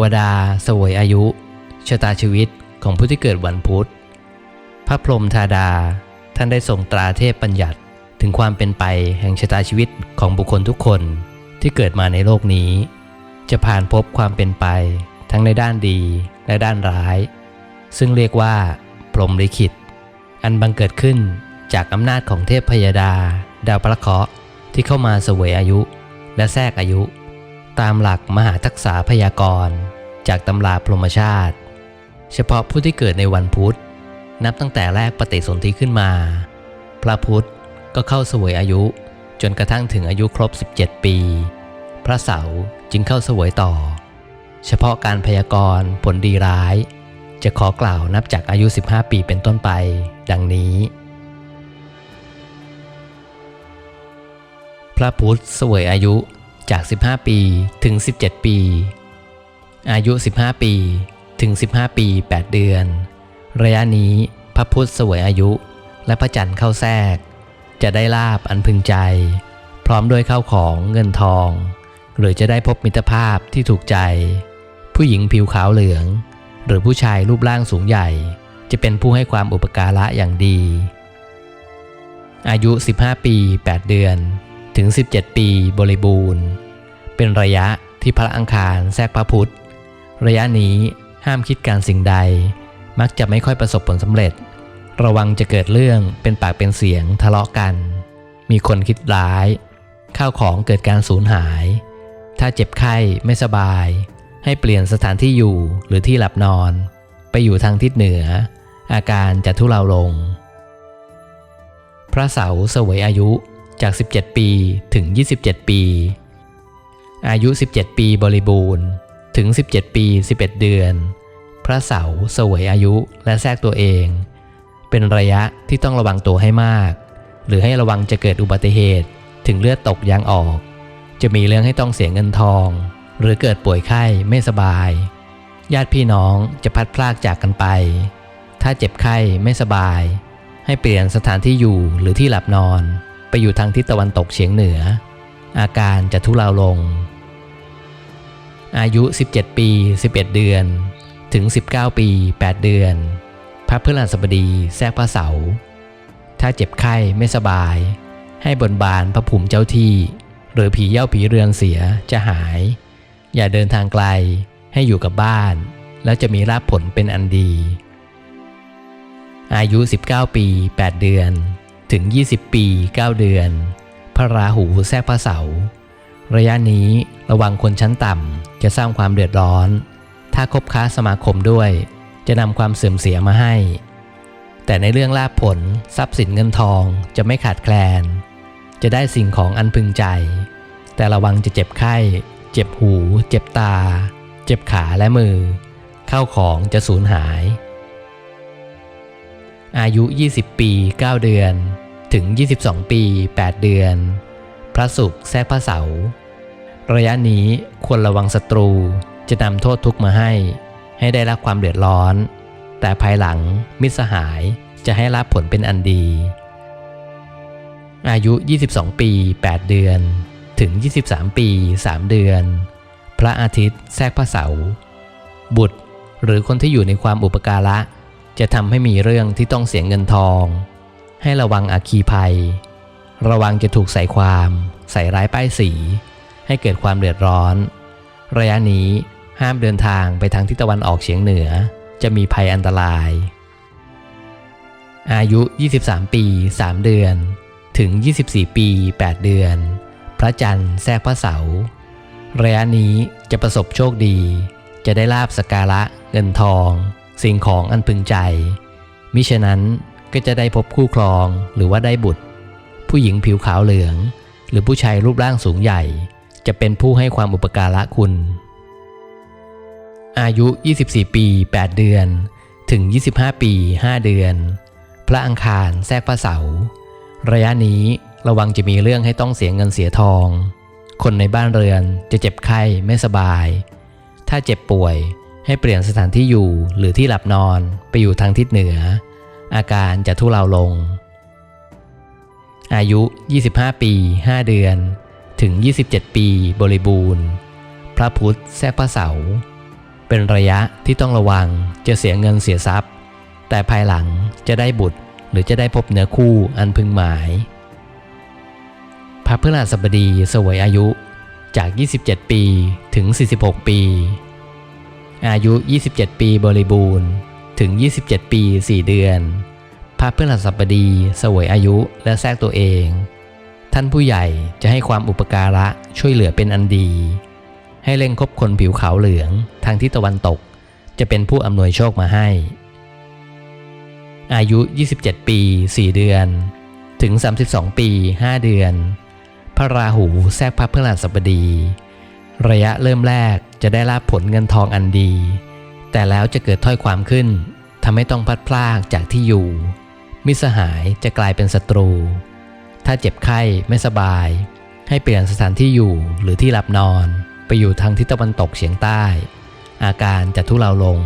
วดาสวยอายุชะตาชีวิตของผู้ที่เกิดวันพุธ พระพรหมธาดา ท่านได้ส่งตราเทพบัญญัติถึงความเป็นไปแห่งชะตาชีวิตของบุคคลทุกคนที่เกิดมาในโลกนี้ จะผ่านพบความเป็นไปทั้งในด้านดีและด้านร้าย ซึ่งเรียกว่า พรหมลิขิต อันบังเกิดขึ้นจากอำนาจของเทพพยดา ดาวพระเคราะห์ที่เข้ามาเสวยอายุ และแทรกอายุ ตามหลักมหาทักษะพยากรณ์ จากตำราพรหมชาติ เฉพาะผู้ที่เกิดในวันพุธ นับตั้งแต่แรกปฏิสนธิขึ้นมา พระพุธก็เข้าเสวยอายุจนกระทั่งถึงอายุครบ 17 ปี พระเสาร์จึงเข้าเสวยต่อ เฉพาะการพยากรณ์ผลดีร้าย จะขอกล่าวนับจากอายุ 15 ปีเป็นต้นไป ดังนี้ พระพุธเสวยอายุ จาก 15 ปีถึง 17 ปี อายุ 15 ปีถึง 15 ปี 8 เดือน ระยะนี้พระพุทธเสวยอายุ และพระจันทร์เข้าแทรก จะได้ลาบอันพึงใจ พร้อมด้วยข้าวของเงินทอง หรือจะได้พบมิตรภาพที่ถูกใจ ผู้หญิงผิวขาวเหลือง หรือผู้ชายรูปร่างสูงใหญ่ จะเป็นผู้ให้ความอุปการะอย่างดี อายุ 15 ปี 8 เดือน ถึง 17 ปีบริบูรณ์ เป็นระยะที่พระอังคารแทรกพระพุธ ระยะนี้ห้ามคิดการสิ่งใด มักจะไม่ค่อยประสบผลสำเร็จ ระวังจะเกิดเรื่องเป็นปากเป็นเสียงทะเลาะกัน มีคนคิดร้าย ข้าวของเกิดการสูญหาย ถ้าเจ็บไข้ไม่สบาย ให้เปลี่ยนสถานที่อยู่หรือที่หลับนอน ไปอยู่ทางทิศเหนือ อาการจะทุเลาลง พระเสาร์เสวยอายุ จาก 17 ปีถึง 27 ปี อายุ 17 ปีบริบูรณ์ ถึง 17 ปี 11 เดือน พระเสาเสวยอายุและแทรกตัวเอง เป็นระยะที่ต้องระวังตัวให้มาก หรือให้ระวังจะเกิดอุบัติเหตุถึงเลือดตกยางออก จะมีเรื่องให้ต้องเสียเงินทอง หรือเกิดป่วยไข้ไม่สบาย ญาติพี่น้องจะพัดพลากจากกันไป ถ้าเจ็บไข้ไม่สบาย ให้เปลี่ยนสถานที่อยู่หรือที่หลับนอน ไปอยู่ทางทิศตะวันตกเฉียงเหนือ อาการจะทุเลาลง อายุ 17 ปี 11 เดือน ถึง 19 ปี 8 เดือน พระพฤหัสบดีแทรกพระเสา ถ้าเจ็บไข้ไม่สบาย ให้บนบานพระภูมิเจ้าที่ หรือผีเย่าผีเรือนเสียจะหาย อย่าเดินทางไกลให้อยู่กับบ้าน แล้วจะมีลาภผลเป็นอันดี อายุ 19 ปี 8 เดือน ถึง 20 ปี 9 เดือน พระราหูแทรกพระเสาร์ระยะนี้ระวังคนชั้นต่ำจะสร้างความเดือดร้อน ถ้าคบค้าสมาคมด้วย จะนำความเสื่อมเสียมาให้ แต่ในเรื่องลาภผลทรัพย์สินเงินทองจะไม่ขาดแคลน จะได้สิ่งของอันพึงใจ แต่ระวังจะเจ็บไข้ เจ็บหู เจ็บตา เจ็บขาและมือ เข้าของจะสูญหาย อายุ 20 ปี 9 เดือน ถึง 22 ปี 8 เดือน พระศุกร์แทรกพระเสาร์ระยะนี้ควรระวังศัตรูจะนำโทษทุกมาให้ ให้ได้รับความเดือดร้อน แต่ภายหลังมิตรสหายจะให้รับผลเป็นอันดี อายุ 22 ปี 8 เดือน ถึง 23 ปี 3 เดือน พระอาทิตย์แทรกพระเสาร์บุตรหรือคนที่อยู่ในความอุปการะ จะทำให้มีเรื่องที่ต้องเสียเงินทอง ให้ระวังอาคีภัย ระวังจะถูกใส่ความ ใส่ร้ายป้ายสี ให้เกิดความเดือดร้อน ระยะนี้ห้ามเดินทางไปทางทิศตะวันออกเฉียงเหนือ จะมีภัยอันตราย อายุ 23 ปี 3 เดือน ถึง 24 ปี 8 เดือน พระจันทร์แทรกพระเสาร์ระยะนี้จะประสบโชคดี จะได้ลาบสกการะเงินทอง สิ่งของอันพึงใจ มิฉะนั้นก็จะได้พบคู่ครองหรือว่าได้บุตร ผู้หญิงผิวขาวเหลือง หรือผู้ชายรูปร่างสูงใหญ่ จะเป็นผู้ให้ความอุปการะคุณ อายุ 24 ปี 8 เดือน ถึง 25 ปี 5 เดือน พระอังคารแทรกพระเสาร์ระยะนี้ระวังจะมีเรื่องให้ต้องเสียเงินเสียทอง คนในบ้านเรือนจะเจ็บไข้ไม่สบาย ถ้าเจ็บป่วย ให้เปลี่ยนสถานที่อยู่หรือที่หลับนอนไปอยู่ทางทิศเหนือ อาการจะทุเลาลง อายุ 25 ปี 5 เดือน ถึง 27 ปีบริบูรณ์ พระพุธแทรกพระเสาร์เป็นระยะที่ต้องระวังจะเสียเงินเสียทรัพย์ แต่ภายหลังจะได้บุตรหรือจะได้พบเนื้อคู่อันพึงหมาย พระพฤหัสบดีสวยอายุจาก 27 ปีถึง 46 ปี อายุ 27 ปีบริบูรณ์ ถึง 27 ปี 4 เดือน พระพฤหัสบดีเสวยอายุและแทรกตัวเอง ท่านผู้ใหญ่จะให้ความอุปการะช่วยเหลือเป็นอันดี ให้เล่งคบคนผิวขาวเหลืองทางทิศตะวันตก จะเป็นผู้อำนวยโชคมาให้ อายุ 27 ปี 4 เดือน ถึง 32 ปี 5 เดือน พระราหูแทรกพระพฤหัสบดี ระยะเริ่มแรกจะได้รับผลเงินทองอันดี แต่แล้วจะเกิดถ้อยความขึ้นทำให้ต้องพัดพลากจากที่อยู่ มิสหายจะกลายเป็นศัตรู ถ้าเจ็บไข้ไม่สบาย ให้เปลี่ยนสถานที่อยู่หรือที่หลับนอน ไปอยู่ทางทิศตะวันตกเฉียงใต้ อาการจะทุเลาลง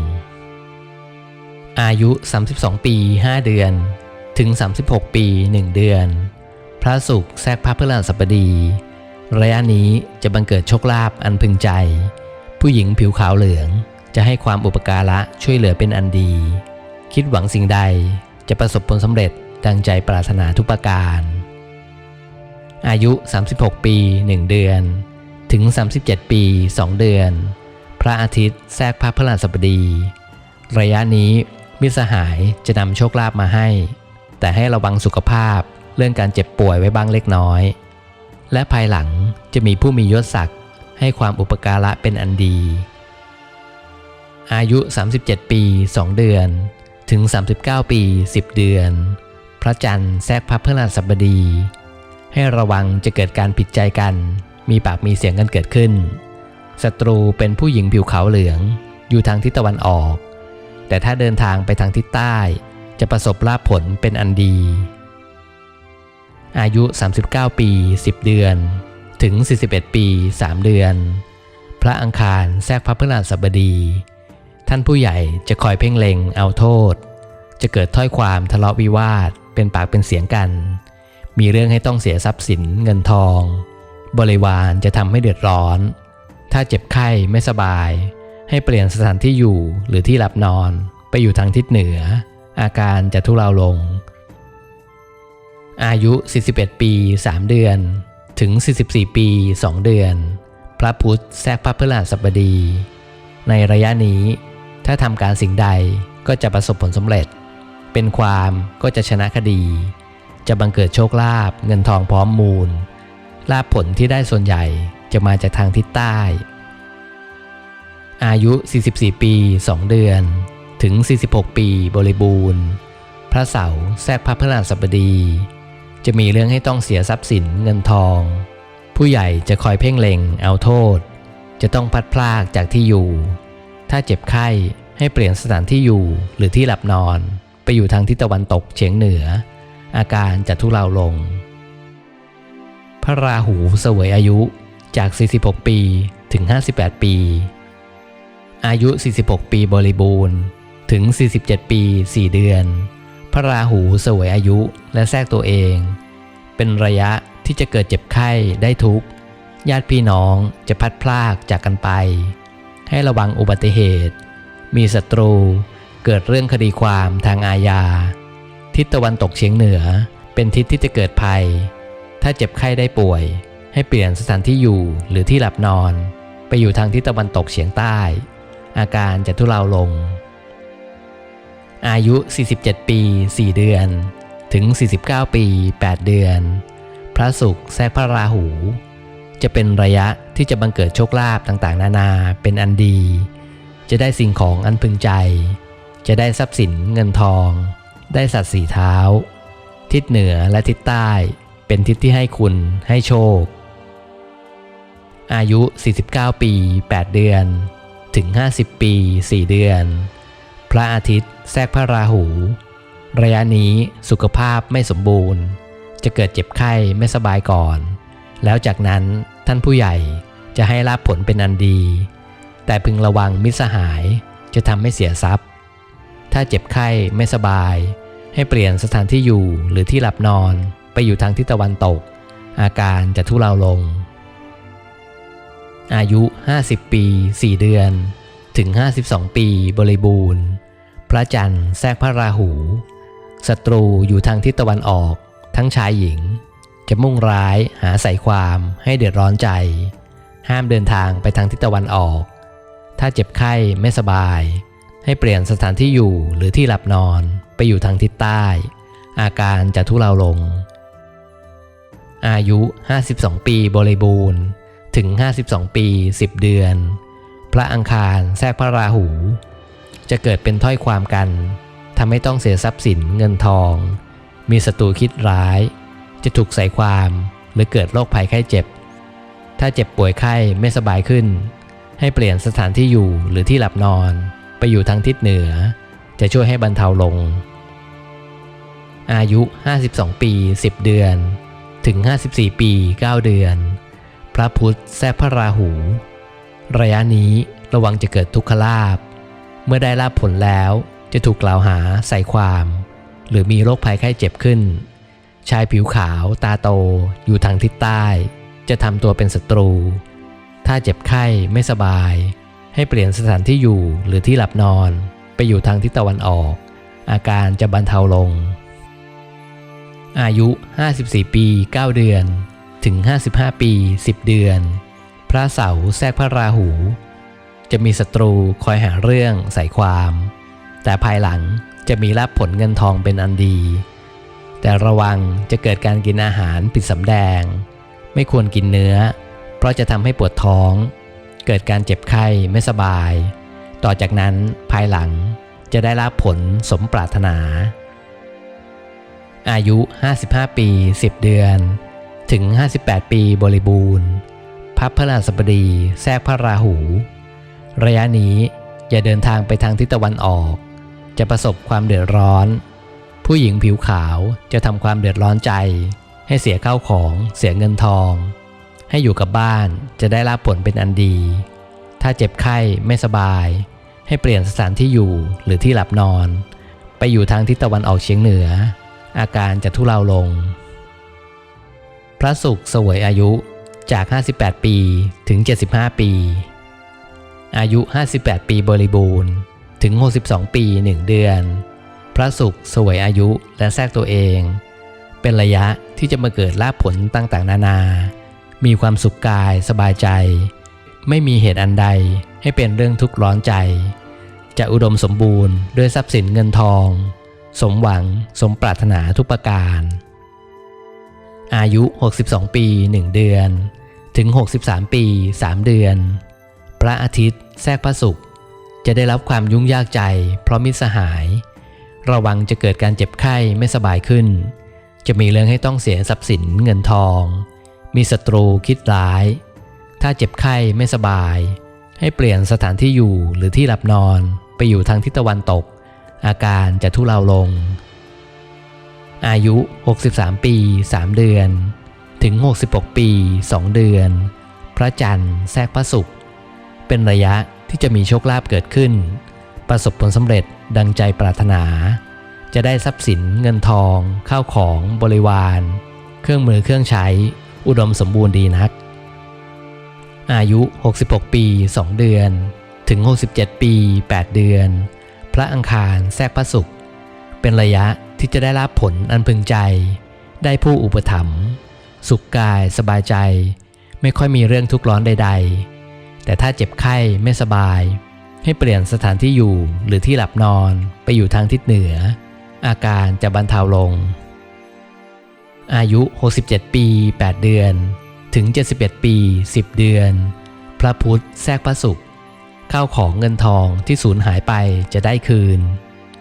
อายุ 32 ปี 5 เดือน ถึง 36 ปี 1 เดือน พระศุกร์แทรกพระพฤหัสบดี ระยะนี้จะบังเกิดโชคลาภอันพึงใจ ผู้หญิงผิวขาวเหลืองจะให้ความอุปการะช่วยเหลือเป็นอันดี คิดหวังสิ่งใดจะประสบผลสำเร็จดังใจปรารถนาทุกประการ อายุ 36 ปี 1 เดือน ถึง 37 ปี 2 เดือน พระอาทิตย์แทรกพระพฤหัสบดี ระยะนี้มิตรสหายจะนำโชคลาภมาให้ แต่ให้ระวังสุขภาพเรื่องการเจ็บป่วยไว้บ้างเล็กน้อย และภายหลังจะมีผู้มียศศักดิ์ให้ความอุปการะเป็นอันดี อายุ 37 ปี 2 เดือน ถึง 39 ปี 10 เดือน พระจันทร์แทรกพระพฤหัสบดี ให้ระวังจะเกิดการผิดใจกัน มีปากมีเสียงกันเกิดขึ้น ศัตรูเป็นผู้หญิงผิวขาวเหลือง อยู่ทางทิศตะวันออก แต่ถ้าเดินทางไปทางทิศใต้ จะประสบลาภผลเป็นอันดี อายุ 39 ปี 10 เดือน ถึง 41 ปี 3 เดือน พระอังคารแทรกพระพฤหัสบดี ท่านผู้ใหญ่จะคอยเพ่งเล็งเอาโทษ จะเกิดถ้อยความทะเลาะวิวาท เป็นปากเป็นเสียงกัน มีเรื่องให้ต้องเสียทรัพย์สินเงินทอง บริวารจะทำให้เดือดร้อน ถ้าเจ็บไข้ไม่สบาย ให้เปลี่ยนสถานที่อยู่หรือที่หลับนอนไปอยู่ทางทิศเหนือ อาการจะทุเลาลง อายุ 41 ปี 3 เดือน ถึง 44 ปี 2 เดือน พระพุทธแทรกพระพฤหัสบดี ในระยะนี้ ถ้าทำการสิ่งใดก็จะประสบผลสำเร็จ เป็นความก็จะชนะคดี จะบังเกิดโชคลาภเงินทองพร้อมมูล ลาภผลที่ได้ส่วนใหญ่จะมาจากทางทิศใต้ อายุ 44 ปี 2 เดือน ถึง 46 ปีบริบูรณ์ พระเสาร์แทรกพระพฤหัสบดี จะมีเรื่องให้ต้องเสียทรัพย์สินเงินทอง ผู้ใหญ่จะคอยเพ่งเล็งเอาโทษ จะต้องพัดพลากจากที่อยู่ ถ้าเจ็บไข้ให้เปลี่ยนสถานที่อยู่หรือที่หลับนอน ไปอยู่ทางทิศตะวันตกเฉียงเหนือ อาการจะทุเลาลง พระราหูเสวยอายุจาก 46 ปีถึง 58 ปี อายุ 46 ปีบริบูรณ์ ถึง 47 ปี 4 เดือน พระราหูเสวยอายุและแทรกตัวเอง เป็นระยะที่จะเกิดเจ็บไข้ได้ทุกข์ญาติพี่น้องจะพัดพลากจากกันไป ให้ระวังอุบัติเหตุ มีศัตรูเกิดเรื่องคดีความทางอาญา ทิศตะวันตกเฉียงเหนือเป็นทิศที่จะเกิดภัย ถ้าเจ็บไข้ได้ป่วย ให้เปลี่ยนสถานที่อยู่หรือที่หลับนอน ไปอยู่ทางทิศตะวันตกเฉียงใต้ อาการจะทุเลาลง อายุ 47 ปี 4 เดือน ถึง 49 ปี 8 เดือน พระศุกร์แทรกพระราหู จะเป็นระยะที่จะบังเกิดโชคลาภต่างๆ นานาเป็นอันดี จะได้สิ่งของอันพึงใจ จะได้ทรัพย์สินเงินทอง ได้สัตว์สีเท้า ทิศเหนือและทิศใต้ เป็นทิศที่ให้คุณให้โชค อายุ 49 ปี 8 เดือน ถึง 50 ปี 4 เดือน พระอาทิตย์ แทรกพระราหู ระยะนี้สุขภาพไม่สมบูรณ์ จะเกิดเจ็บไข้ไม่สบายก่อน แล้วจากนั้นท่านผู้ใหญ่จะให้รับผลเป็นอันดี แต่พึงระวังมิตรสหายจะทำให้เสียทรัพย์ ถ้าเจ็บไข้ไม่สบาย ให้เปลี่ยนสถานที่อยู่หรือที่หลับนอนไปอยู่ทางทิศตะวันตก อาการจะทุเลาลง อายุ 50 ปี 4 เดือน ถึง 52 ปีบริบูรณ์ พระจันทร์แทรกพระราหูศัตรูอยู่ทางทิศตะวันออก ทั้งชายหญิง จะมุ่งร้ายหาใส่ความให้เดือดร้อนใจ ห้ามเดินทางไปทางทิศตะวันออก ถ้าเจ็บไข้ไม่สบาย ให้เปลี่ยนสถานที่อยู่หรือที่หลับนอนไปอยู่ทางทิศใต้ อาการจะทุเลาลง อายุ 52 ปีบริบูรณ์ ถึง 52 ปี 10 เดือน พระอังคารแทรกพระราหู จะเกิดเป็นถ้อยความกันทำให้ต้องเสียทรัพย์สินเงินทอง มีศัตรูคิดร้าย จะถูกใส่ความหรือเกิดโรคภัยไข้เจ็บ ถ้าเจ็บป่วยไข้ไม่สบายขึ้น ให้เปลี่ยนสถานที่อยู่หรือที่หลับนอนไปอยู่ทางทิศเหนือ จะช่วยให้บรรเทาลง อายุ 52 ปี 10 เดือน ถึง 54 ปี 9 เดือน พระพุทธแทรพระราหู ระยะนี้ระวังจะเกิดทุกขลาภ เมื่อได้ลาภผลแล้วจะถูกกล่าวหาใส่ความ หรือมีโรคภัยไข้เจ็บขึ้น ชายผิวขาวตาโตอยู่ทางทิศใต้ จะทำตัวเป็นศัตรู ถ้าเจ็บไข้ไม่สบาย ให้เปลี่ยนสถานที่อยู่หรือที่หลับนอน ไปอยู่ทางทิศตะวันออก อาการจะบรรเทาลง อายุ 54 ปี 9 เดือน ถึง 55 ปี 10 เดือน พระเสาร์แทรกพระราหู จะมีศัตรูคอยหาเรื่องใส่ความ แต่ภายหลังจะมีรับผลเงินทองเป็นอันดี แต่ระวังจะเกิดการกินอาหารผิดสำแดง ไม่ควรกินเนื้อ เพราะจะทำให้ปวดท้อง เกิดการเจ็บไข้ไม่สบาย ต่อจากนั้นภายหลังจะได้รับผลสมปรารถนา อายุ 55 ปี 10 เดือน ถึง 58 ปีบริบูรณ์พระพฤหัสบดีแทรกพระราหู ระยะนี้อย่าเดินทางไปทางทิศตะวันออก จะประสบความเดือดร้อน ผู้หญิงผิวขาวจะทำความเดือดร้อนใจ ให้เสียข้าวของ เสียเงินทอง ให้อยู่กับบ้านจะได้รับผลเป็นอันดี ถ้าเจ็บไข้ไม่สบาย ให้เปลี่ยนสถานที่อยู่หรือที่หลับนอน ไปอยู่ทางทิศตะวันออกเฉียงเหนือ อาการจะทุเลาลง พระศุกร์เสวยอายุจาก 58 ปีถึง 75 ปี อายุ 58 ปีบริบูรณ์ ถึง 62 ปี 1 เดือน พระศุกร์เสวยอายุและแทรกตัวเอง เป็นระยะที่จะมาเกิดลาภผลต่างๆ นานา มีความสุขกายสบายใจ ไม่มีเหตุอันใดให้เป็นเรื่องทุกข์ร้อนใจ จะอุดมสมบูรณ์ด้วยทรัพย์สินเงินทอง สมหวังสมปรารถนาทุกประการ อายุ 62 ปี 1 เดือน ถึง 63 ปี 3 เดือน พระอาทิตย์ แทรกพระศุกร์จะได้รับความยุ่งยากใจ เพราะมิตรสหาย ระวังจะเกิดการเจ็บไข้ไม่สบายขึ้น จะมีเรื่องให้ต้องเสียทรัพย์สินเงินทอง มีศัตรูคิดร้าย ถ้าเจ็บไข้ไม่สบาย ให้เปลี่ยนสถานที่อยู่หรือที่หลับนอนไปอยู่ทางทิศตะวันตก อาการจะทุเลาลง อายุ 63 ปี 3 เดือน ถึง 66 ปี 2 เดือน พระจันทร์แทรกพระศุกร์ เป็นระยะที่จะมีโชคลาภเกิดขึ้น ประสบผลสำเร็จดังใจปรารถนา จะได้ทรัพย์สินเงินทอง ข้าวของบริวาร เครื่องมือเครื่องใช้ อุดมสมบูรณ์ดีนัก อายุ 66 ปี 2 เดือน ถึง 67 ปี 8 เดือน พระอังคารแทรกพระศุกร์เป็นระยะที่จะได้รับผลอันพึงใจ ได้ผู้อุปถัมภ์สุขกายสบายใจ ไม่ค่อยมีเรื่องทุกข์ร้อนใด ๆ แต่ถ้าเจ็บไข้ไม่สบาย ให้เปลี่ยนสถานที่อยู่หรือที่หลับนอนไปอยู่ทางทิศเหนือ อาการจะบรรเทาลง อายุ 67 ปี 8 เดือน ถึง 71 ปี 10 เดือน พระพุทธแทรกพระศุกร์ข้าวของเงินทองที่สูญหายไปจะได้คืน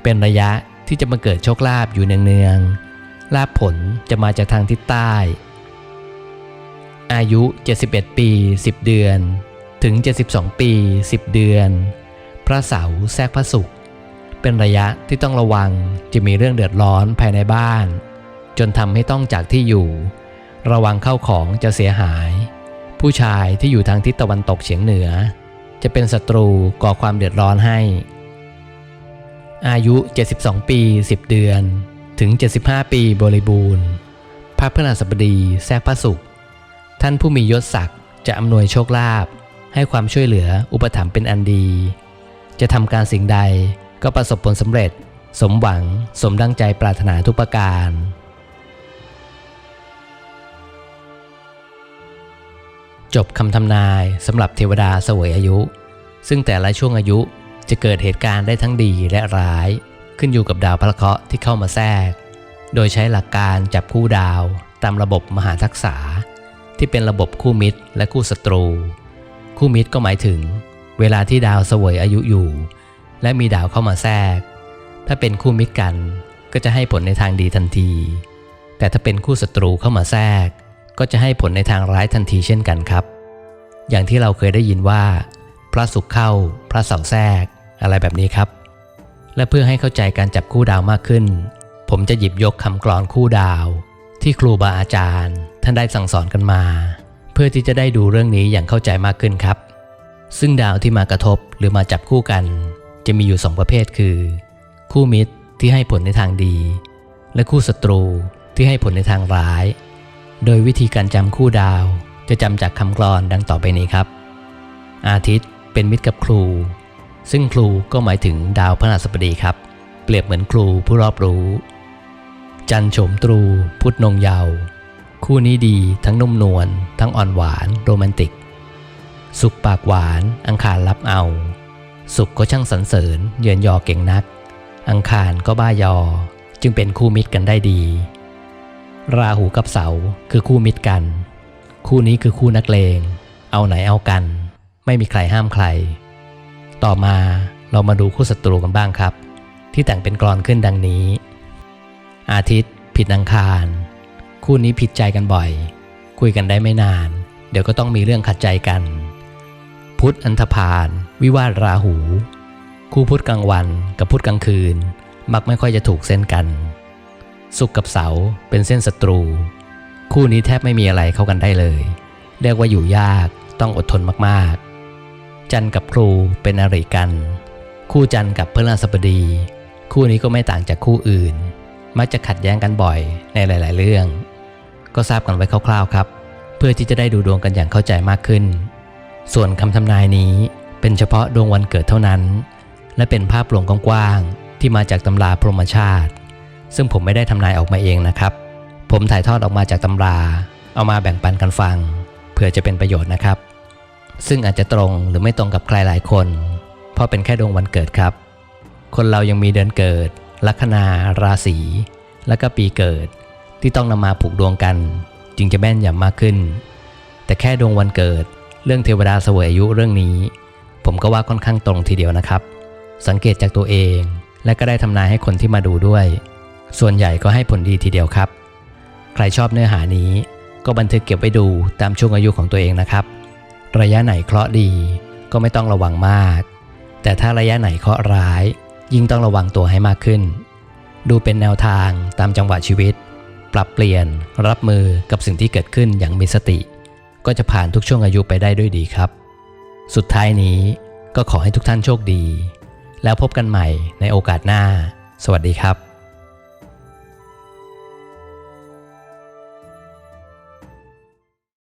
เป็นระยะที่จะมาเกิดโชคลาภอยู่เนืองๆลาภผลจะมาจากทางทิศใต้ อายุ 71 ปี 10 เดือน ถึง 72 ปี 10 เดือน พระเสาร์แทรกพระศุกร์เป็นระยะที่ต้องระวังจะมีเรื่องเดือดร้อนภายในบ้าน จนทำให้ต้องจากที่อยู่ ระวังเข้าของจะเสียหาย ผู้ชายที่อยู่ทางทิศตะวันตกเฉียงเหนือ จะเป็นศัตรูก่อความเดือดร้อนให้ อายุ 72 ปี 10 เดือน ถึง 75 ปีบริบูรณ์ พระพฤหัสบดีแทรกพระศุกร์ท่านผู้มียศศักดิ์จะอำนวยโชคลาภ ให้ความช่วยเหลืออุปถัมภ์เป็นอันดี จะทำการสิ่งใดก็ประสบผลสำเร็จ สมหวังสมดังใจปรารถนาทุกประการ จบคำทำนายสำหรับเทวดาเสวยอายุ ซึ่งแต่ละช่วงอายุจะเกิดเหตุการณ์ได้ทั้งดีและร้าย ขึ้นอยู่กับดาวพระเคราะห์ที่เข้ามาแทรก โดยใช้หลักการจับคู่ดาวตามระบบมหาทักษะที่เป็นระบบคู่มิตรและคู่ศัตรู คู่มิตรก็หมายถึง เวลาที่ดาวเสวยอายุอยู่ และมีดาวเข้ามาแทรก ถ้าเป็นคู่มิตรกันก็จะให้ผลในทางดีทันที แต่ถ้าเป็นคู่ศัตรูเข้ามาแทรก ก็จะให้ผลในทางร้ายทันทีเช่นกันครับ อย่างที่เราเคยได้ยินว่า พระศุกร์เข้า พระเสาร์แทรก อะไรแบบนี้ครับ และเพื่อให้เข้าใจการจับคู่ดาวมากขึ้น ผมจะหยิบยกคำกลอนคู่ดาว ที่ครูบาอาจารย์ ท่านได้สั่งสอนกันมา เพื่อที่จะได้ดูเรื่องนี้อย่างเข้าใจมากขึ้นครับ ซึ่งดาวที่มากระทบหรือมาจับคู่กัน จะมีอยู่สองประเภทคือ คู่มิตรที่ให้ผลในทางดี และคู่ศัตรูที่ให้ผลในทางร้าย โดยวิธีการจำคู่ดาวจะจำจากคำกลอนดังต่อไปนี้ครับ อาทิตย์เป็นมิตรกับครู ซึ่งครูก็หมายถึงดาวพฤหัสบดีครับ เปรียบเหมือนครูผู้รอบรู้ จันโฉมตรูพุทธนงเยาว์ คู่นี้ดีทั้งนุ่มนวลทั้งอ่อนหวานโรแมนติก สุขปากหวาน อังคารรับเอา สุขก็ช่างสรรเสริญ เยือนยอเก่งนัก อังคารก็บ้ายอ จึงเป็นคู่มิตรกันได้ดี ราหูกับเสาคือคู่มิตรกัน คู่นี้คือคู่นักเลง เอาไหนเอากัน ไม่มีใครห้ามใคร ต่อมาเรามาดูคู่ศัตรูกันบ้างครับ ที่แต่งเป็นกรอนขึ้นดังนี้ อาทิตย์ ผิดอังคาร คู่นี้ผิดใจกันบ่อย คุยกันได้ไม่นาน เดี๋ยวก็ต้องมีเรื่องขัดใจกัน พุทธอันธพาลวิวาทราหู คู่พุทธกลางวันกับพุทธกลางคืน มักไม่ค่อยจะถูกเส้นกัน สุขกับเสาเป็นเส้นศัตรู คู่นี้แทบไม่มีอะไรเข้ากันได้เลย เรียกว่าอยู่ยากต้องอดทนมากๆ จันทร์กับครูเป็นอริกัน คู่จันทร์กับพฤหัสบดี คู่นี้ก็ไม่ต่างจากคู่อื่นมักจะขัดแย้งกันบ่อยในหลาย ๆ เรื่อง ก็ทราบกันไว้คร่าวๆครับ เพื่อที่จะได้ดูดวงกันอย่างเข้าใจมากขึ้น ส่วนคำทำนายนี้เป็นเฉพาะดวงวันเกิดเท่านั้น และเป็นภาพรวมกว้างๆที่มาจากตำราพรหมชาติ ซึ่งผมไม่ได้ทำนายออกมาเองนะครับ ผมถ่ายทอดออกมาจากตำรา เอามาแบ่งปันกันฟัง เพื่อจะเป็นประโยชน์นะครับ ซึ่งอาจจะตรงหรือไม่ตรงกับใครหลายคน เพราะเป็นแค่ดวงวันเกิดครับ คนเรายังมีเดือนเกิด ลัคนา ราศี และก็ปีเกิด ที่ต้องนำมาผูกดวงกัน จึงจะแม่นยำมากขึ้น แต่แค่ดวงวันเกิด เรื่องเทวดาเสวยอายุเรื่องนี้ ผมก็ว่าค่อนข้างตรงทีเดียวนะครับ สังเกตจากตัวเอง และก็ได้ทำนายให้คนที่มาดูด้วย ส่วนใหญ่ก็ให้ผลดีทีเดียวครับ ใครชอบเนื้อหานี้ ก็บันทึกเก็บไว้ดูตามช่วงอายุของตัวเองนะครับ ระยะไหนเคราะห์ดี ก็ไม่ต้องระวังมาก แต่ถ้าระยะไหนเคราะห์ร้าย ยิ่งต้องระวังตัวให้มากขึ้น ดูเป็นแนวทางตามจังหวะชีวิต ปรับเปลี่ยน รับมือกับสิ่งที่เกิดขึ้นอย่างมีสติ ก็จะผ่านทุกช่วงอายุไปได้ด้วยดีครับ สุดท้ายนี้ก็ขอให้ทุกท่านโชคดี แล้วพบกันใหม่ในโอกาสหน้า สวัสดีครับ